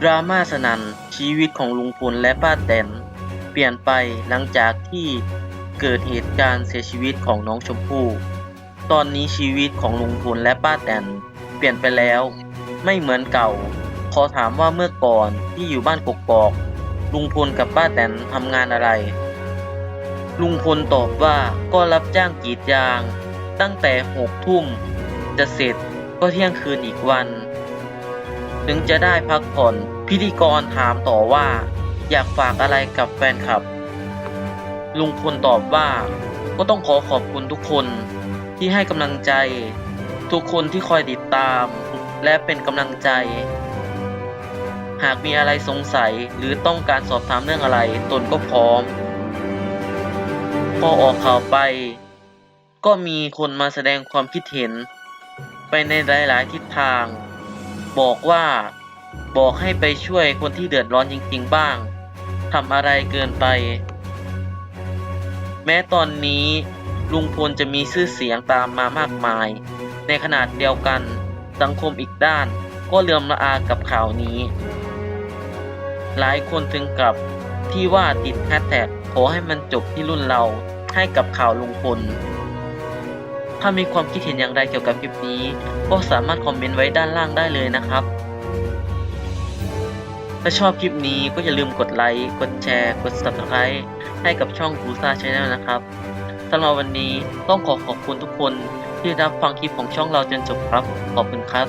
ดราม่าสนั่นชีวิตของลุงพลและป้าแตน เปลี่ยนไปหลังจากที่เกิดเหตุการณ์เสียชีวิตของน้องชมพู่ ตอนนี้ชีวิตของลุงพลและป้าแตน เปลี่ยนไปแล้ว ไม่เหมือนเก่า ขอถามว่าเมื่อก่อนที่อยู่บ้านกกอกลุงพลกับป้าแตนทำงานอะไร ลุงพลตอบว่าก็รับจ้างกรีดยาง ตั้งแต่หกทุ่มจะเสร็จก็เที่ยงคืนอีกวัน ถึงจะได้พักผ่อน พิธีกรถามต่อว่า อยากฝากอะไรกับแฟนคลับ ลุงพลตอบว่า ก็ต้องขอขอบคุณทุกคนที่ให้กำลังใจ ทุกคนที่คอยติดตาม และเป็นกำลังใจ หากมีอะไรสงสัยหรือต้องการสอบถามเรื่องอะไร ตนก็พร้อม พอออกข่าวไป ก็มีคนมาแสดงความคิดเห็น ไปในหลาย ๆ ทิศทาง บอกว่าบอกให้ไปช่วยคนที่เดือดร้อนจริง ๆ บ้างทำอะไรเกินไป แม้ตอนนี้ลุงพลจะมีชื่อเสียงตามมามากมาย ในขนาดเดียวกันสังคมอีกด้านก็เลื่อมละอากับข่าวนี้ หลายคนถึงกับที่ว่าติดแฮชแท็กขอให้มันจบที่รุ่นเราให้กับข่าวลุงพล ถ้ามีความคิดเห็นอย่างไรเกี่ยวกับคลิปนี้ ก็สามารถคอมเมนต์ไว้ด้านล่างได้เลยนะครับ ถ้าชอบคลิปนี้ก็อย่าลืมกดไลค์ กดแชร์ กด subscribe ให้กับช่องกูซ่าชาแนลนะครับสำหรับวันนี้ต้องขอขอบคุณทุกคนที่รับฟังคลิปของช่องเราจนจบครับ ขอบคุณครับ